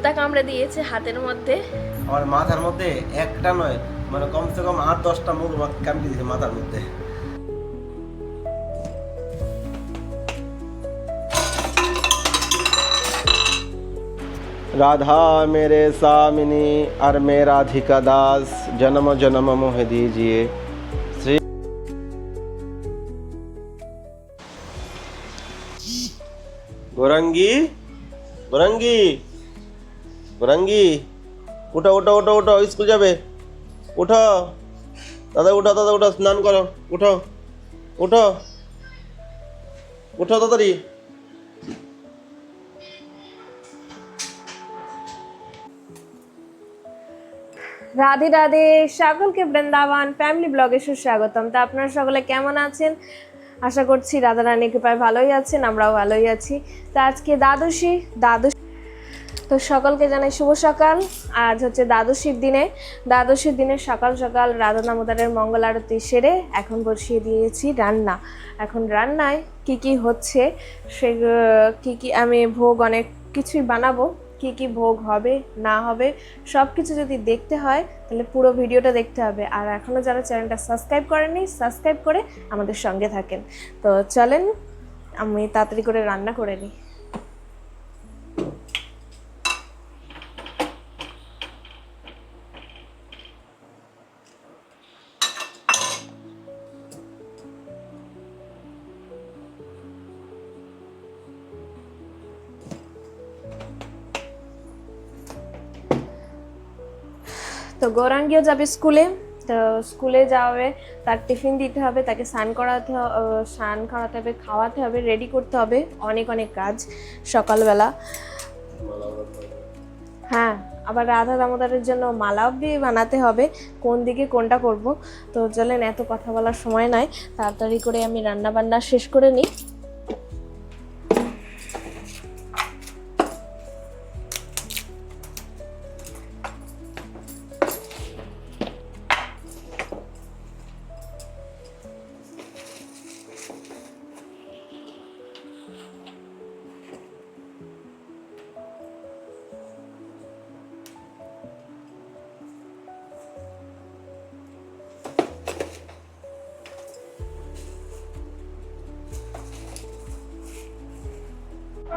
বলতা কামড়ে দিয়েছে হাতের মধ্যে আমার মাথার মধ্যে একটা নয় মানে কমসে কম আট দশটা মুখ কামড়ে দিয়েছে মাথার মধ্যে राधा मेरे सामिनी और मैं राधिका दास जन्म जन्म मोह दीजिए श्री गोरंगी गोरंगी গোরাঙ্গি উঠো উঠো উঠো উঠো, স্কুল যাবে। উঠো। দাদা উঠো দাদা, উঠো, স্নান করো। উঠো উঠো। উঠো তাড়াতাড়ি। রাধে রাধে, সকলকে বৃন্দাবন ফ্যামিলি ব্লগে সুস্বাগতম। তা আপনারা সকলে কেমন আছেন? আশা করছি রাধা রানী কৃপায় ভালোই আছেন, আমরাও ভালোই আছি। তা আজকে দ্বাদশী দ্বাদশী তো সকলকে জানাই শুভ সকাল। আজ হচ্ছে দ্বাদশীর দিনে। দ্বাদশীর দিনে সকাল সকাল রাধা দামোদরের মঙ্গল আরতি সেরে এখন বসিয়ে দিয়েছি রান্না। এখন রান্নায় কি কি হচ্ছে সে কি কি আমি ভোগ অনেক কিছুই বানাবো, কি কি ভোগ হবে, না হবে সব কিছু যদি দেখতে হয়, তাহলে পুরো ভিডিওটা দেখতে হবে। আর এখনও যারা চ্যানেলটা সাবস্ক্রাইব করেনি সাবস্ক্রাইব করে আমাদের সঙ্গে থাকেন। তো চলেন, আমি তাড়াতাড়ি করে রান্না করে নিই। তো গৌরাঙ্গীও যাবে স্কুলে, তো স্কুলে যাবে তার টিফিন দিতে হবে, তাকে স্নান করাতে স্নান করাতে হবে, খাওয়াতে হবে রেডি করতে হবে, অনেক অনেক কাজ সকালবেলা। হ্যাঁ আবার রাধা দামোদরের জন্য মালা অব্দি বানাতে হবে, কোন দিকে কোনটা করব। তো চলেন, এত কথা বলার সময় নাই, তাড়াতাড়ি করে আমি রান্না বান্না শেষ করে নিই।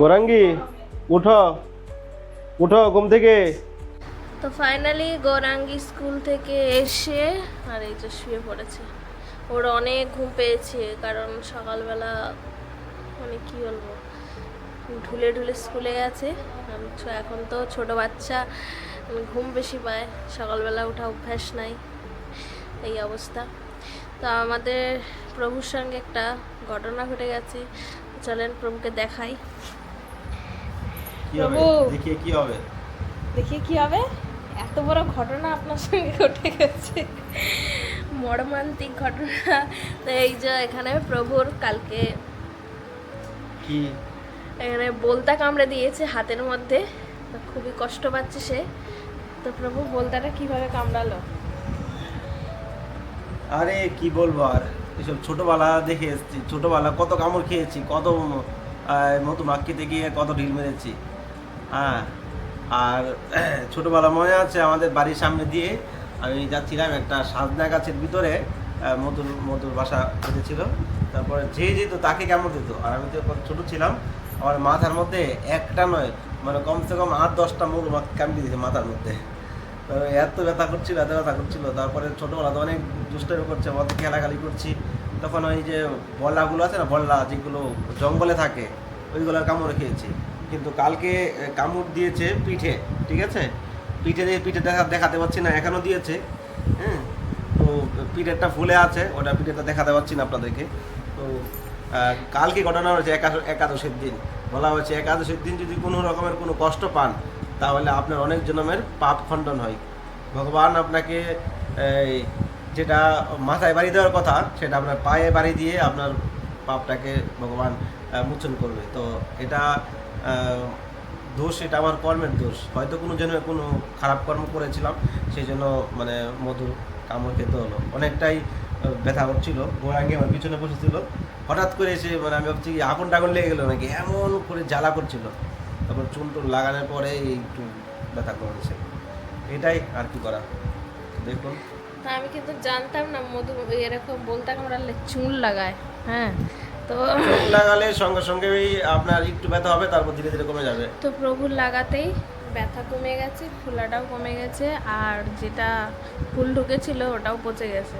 গোরাঙ্গি, উঠো। উঠো ঘুম থেকে। তো ফাইনালি গৌরাঙ্গি স্কুল থেকে এসে, আর এই যে শুয়ে পড়েছে। ওর অনেক ঘুম পেয়েছে, কারণ সকালবেলা মানে কি বলব, ঢুলে ঢুলে স্কুলে গেছে। এখন তো ছোট বাচ্চা ঘুম বেশি পায়। সকালবেলা ওঠা অভ্যাস নাই, এই অবস্থা। তো আমাদের প্রভুর সঙ্গে একটা ঘটনা ঘটে গেছে। চলেন প্রভুকে দেখাই। কি হবে। দেখিয়ে কি হবে? দেখি কি হবে? এত বড় ঘটনা আপনার সঙ্গে ঘটে গেছে। মর্মান্তিক ঘটনা। তো এই যে এখানে প্রভুর কালকে কি? এখানে বলতা কামড়ে দিয়েছে হাতের মধ্যে। খুবই কষ্ট পাচ্ছে সে। তো প্রভু বলতাটা কীভাবে কামড়ালো? আরে কি বলব আর? এসব ছোটবেলা দেখে এসেছি। ছোটবেলা কত কামড় খেয়েছি কত মতো মাক্কিতে গিয়ে কত ঢিল মেরেছি। হ্যাঁ। আর ছোটবেলা মনে আছে আমাদের বাড়ির সামনে দিয়ে আমি যাচ্ছিলাম একটা সাজনা গাছের ভিতরে মধুর মধুর বাসা বেঁধেছিল। তারপরে যে যেত তাকে কেমন দিত? আর আমি তো তখন ছোট ছিলাম, আমার মাথার মধ্যে একটা নয় মানে কমসে কম আট, দশটা মুখ কামড়ে দিয়েছে মাথার মধ্যে। তো এত ব্যথা করছিল, এত ব্যথা করছিল। তারপরে ছোটোবেলা তো অনেক দুষ্টামি করছে অত খেলাখালি করছি। তখন ওই যে বল্লাগুলো আছে না, বল্লা যেগুলো জঙ্গলে থাকে, ওইগুলোর কামড় খেয়েছি। কিন্তু কালকে কামড় দিয়েছে পিঠে, ঠিক আছে? পিঠে দিয়ে পিঠে দেখা, দেখাতে পারছি না এখনও দিয়েছে হ্যাঁ? তো পিঠেরটা ফুলে আছে, ওটা পিঠেটা দেখাতে পারছি না আপনাদেরকে। তো কালকে ঘটনা হয়েছে একাদশ একাদশের দিন। বলা হয়েছে একাদশের দিন যদি কোনো রকমের কোনো কষ্ট পান, তাহলে আপনার অনেক জন্মের পাপ খণ্ডন হয়। ভগবান আপনাকে যেটা মাথায় বাড়ি দেওয়ার কথা, সেটা আপনার পায়ে বাড়ি দিয়ে আপনার পাপটাকে ভগবান মোচন করবে। তো, এটা দোষ এটা আমার কর্মের দোষ। হয়তো কোনো জন্য কোনো খারাপ কর্ম করেছিলাম, সেই জন্য মানে মধুর কামড় খেতে হলো। অনেকটাই ব্যথা করছিল গোড়াঙ্গে আমার পিছনে বসেছিল। হঠাৎ করে এসে মানে আমি ভাবছি আগুন টাগুন লেগে গেলো নাকি? এমন করে জ্বালা করছিল। তারপর চুন টুন লাগানোর পরে একটু ব্যথা কমেছে। এটাই আর কি করা। দেখুন। আমি কিন্তু জানতাম না, মধু এরকম বলতাম আমরা চুল লাগায় হ্যাঁ? তো লাগালে সঙ্গে সঙ্গে আপনার একটু ব্যথা হবে তারপর ধীরে ধীরে কমে যাবে। তো প্রভুর লাগাতেই ব্যথা কমে গেছে ফোলাটাও কমে গেছে আর যেটা ফুল ঢুকেছিল ওটাও পচে গেছে।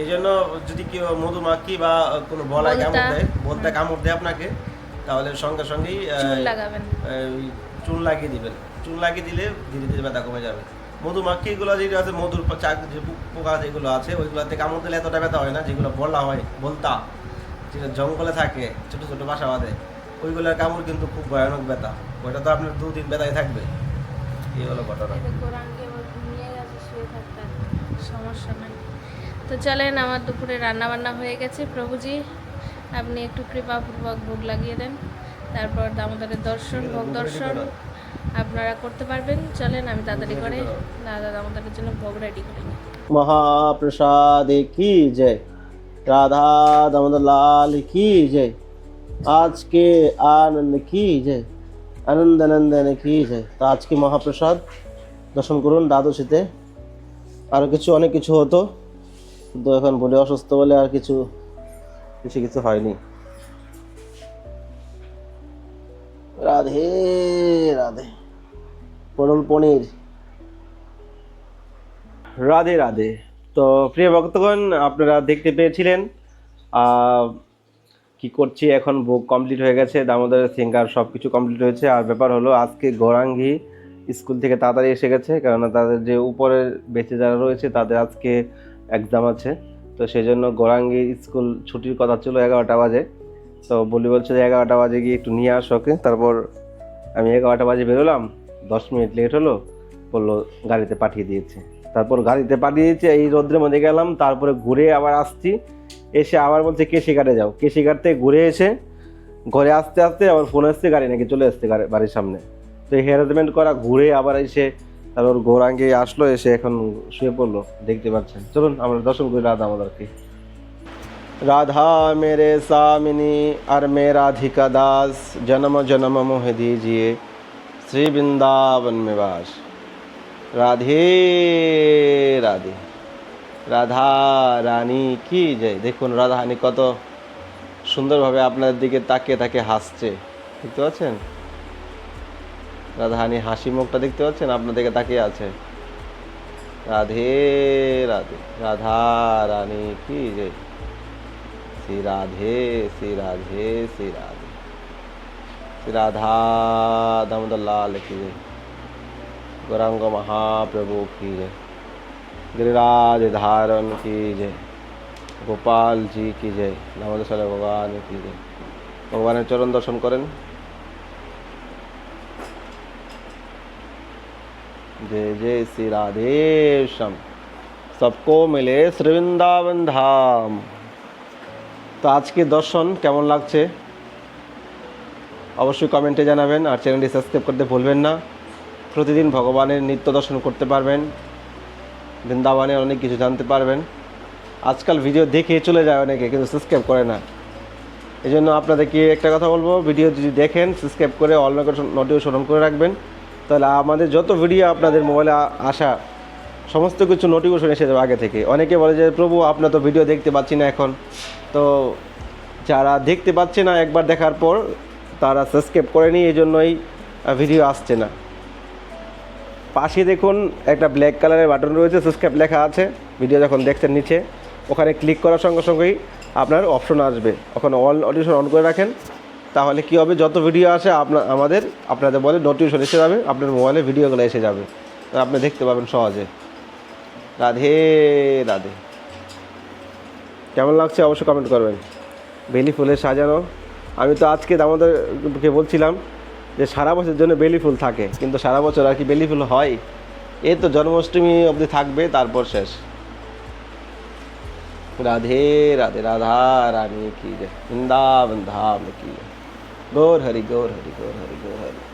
এই জন্য যদি কেউ মধুমাখি বা কোনো বলায় কামড় দেয় বলতে কামড় দেয় আপনাকে তাহলে সঙ্গে সঙ্গেই চুল লাগাবেন। চুন লাগিয়ে দিবেন। চুন লাগিয়ে দিলে ধীরে ধীরে ব্যথা কমে যাবে। মধুমাখিগুলো যেগুলো আছে মধুর চাক যে পোকা যেগুলো আছে ওইগুলোতে কামড় দিলে এতটা ব্যথা হয় না যেগুলো বলা হয় বলতা। যেটা জঙ্গলে থাকে ছোট ছোট বাসা বাঁধে ওইগুলোর কামড় কিন্তু খুব ভয়ানক ব্যথা। ওইটা তো আপনার দুদিন ব্যথায় থাকবে। এই হলো ঘটনা। সমস্যা তো চলেন আমার দুপুরে রান্না বান্না হয়ে গেছে। প্রভুজি আপনি একটু কৃপাপূর্বক ভোগ লাগিয়ে দেন। তারপর দামোদরের দর্শন ভোগ দর্শন আপনারা করতে পারবেন। চলেন আমি তাড়াতাড়ি করে দাদা দামোদরের জন্য ভোগ রেডি করি মহাপ্রসাদে কি জয়। রাধা দামোদর লাল কি জয়। আজকে আনন্দ কি জয়। আনন্দ আনন্দ কি জয়। তো আজকে মহাপ্রসাদ দর্শন করুন দ্বাদশীতে। আরও কিছু, অনেক কিছু হতো। কিন্তু এখন বলে অসুস্থ বলে আর কিছু, বেশি কিছু হয়নি। রাধে রাধে। পটল পনির। রাধে রাধে। তো প্রিয় ভক্তগণ, আপনারা দেখতে পেয়েছিলেন কি করছি এখন বুক কমপ্লিট হয়ে গেছে, দামোদরের সিঙ্গার সব কিছু কমপ্লিট হয়েছে। আর ব্যাপার হলো, আজকে গৌরাঙ্গি স্কুল থেকে তাড়াতাড়ি এসে গেছে, কেননা তাদের যে উপরের বেঁচে যারা রয়েছে, তাদের আজকে এক্সাম আছে। তো সেই জন্য গৌরাঙ্গি স্কুল ছুটির কথা ছিল এগারোটা বাজে। তো বলি বলছে যে এগারোটা বাজে গিয়ে একটু নিয়ে আসো ওকে। তারপর আমি এগারোটা বাজে বেরোলাম, দশ মিনিট লেট হলো, বলল গাড়িতে পাঠিয়ে দিয়েছে। তারপর গাড়িতে পাঠিয়েছি, এই রোদ্রের মধ্যে গেলাম, তারপরে ঘুরে আবার আসছি। এসে আবার বলছে, কেশিঘাটে যাও। কেশিঘাট থেকে ঘুরে এসে ঘরে আসতে আসতে আবার ফোন আসছে, গাড়ি নাকি চলে আসছে বাড়ির সামনে। তো হ্যারাসমেন্ট করা, ঘুরে আবার এসে তারপর গৌরাঙ্গে আসলো, এসে এখন শুয়ে পড়ল, দেখতে পাচ্ছেন। চলুন, আমরা দর্শন করি রাধা আমাদেরকে। রাধা মেরে সামিনী আর মে রাধিকা দাস, জনম জনম মোহে দিয়ে শ্রী বৃন্দাবন মেবাস রাধে রাধে। রাধা রানী কি যায় দেখুন, রাধা রানী কত সুন্দরভাবে আপনাদের দিকে তাকিয়ে তাকে হাসছে। দেখতে পাচ্ছেন? রাধাহানি হাসি মুখটা দেখতে পাচ্ছেন? আপনাদেরকে তাকিয়ে আছে। রাধে রাধে। রাধা রানী কি যে শ্রী রাধে শ্রী রাধে শ্রী রাধে। শ্রী রাধা, দামোদর লাল কি জয়। गौरांग महाप्रभु की जय गिरिराज धारण की जय গোপাল জি কি জয় আমাদের সালে ভগবান কি জয় ভগবানের চরণ দর্শন করেন जय जय श्री राधे श्याम सबको मिले श्री वृंदावन धाम তো আজকে দর্শন কেমন লাগছে অবশ্যই কমেন্টে জানাবেন আর চ্যানেলটি সাবস্ক্রাইব করতে ভুলবেন না প্রতিদিন ভগবানের নিত্য দর্শন করতে পারবেন, বৃন্দাবনে অনেক কিছু জানতে পারবেন। আজকাল ভিডিও দেখে চলে যায় অনেকে, কিন্তু সাবস্ক্রাইব করে না। এই জন্য আপনাদেরকে একটা কথা বলব, ভিডিও যদি দেখেন সাবস্ক্রাইব করে অল নোটিফিকেশন অন করে রাখবেন। তাহলে আমাদের যত ভিডিও আপনাদের মোবাইলে আসা, সমস্ত কিছু নোটিফিকেশন এসে যাবে আগে থেকে। অনেকে বলে যে, প্রভু, আপনার তো ভিডিও দেখতে পাচ্ছি না এখন। তো যারা দেখতে পাচ্ছে না, একবার দেখার পর তারা সাবস্ক্রাইব করেনি এই জন্যই ভিডিও আসছে না। পাশে দেখুন একটা ব্ল্যাক কালারের বাটন রয়েছে সাবস্ক্রাইব লেখা আছে। ভিডিও যখন দেখছেন নিচে, ওখানে ক্লিক করার সঙ্গে সঙ্গেই আপনার অপশন আসবে। ওখানে অল নোটিফিকেশন অন করে রাখেন। তাহলে কি হবে? যত ভিডিও আসে আপনার আমাদের, আপনাদের বলে নোটিফিকেশন এসে যাবে, আপনার মোবাইলে ভিডিওগুলো এসে যাবে। আপনি দেখতে পাবেন সহজে। রাধে রাধে। কেমন লাগছে? অবশ্যই কমেন্ট করবেন। বেলি ফুলের সাজানো। আমি তো আজকে আমাদেরকে বলছিলাম যে সারা বছরের জন্য বেলি ফুল থাকে। কিন্তু সারা বছর আর কি বেলি ফুল হয়? এ তো জন্মাষ্টমী অবধি থাকবে, তারপর শেষ। রাধে রাধে, রাধা, রানী কি জয়। বৃন্দাবন ধাম কি গৌর হরি গৌর হরি গৌর হরি গৌর হরি।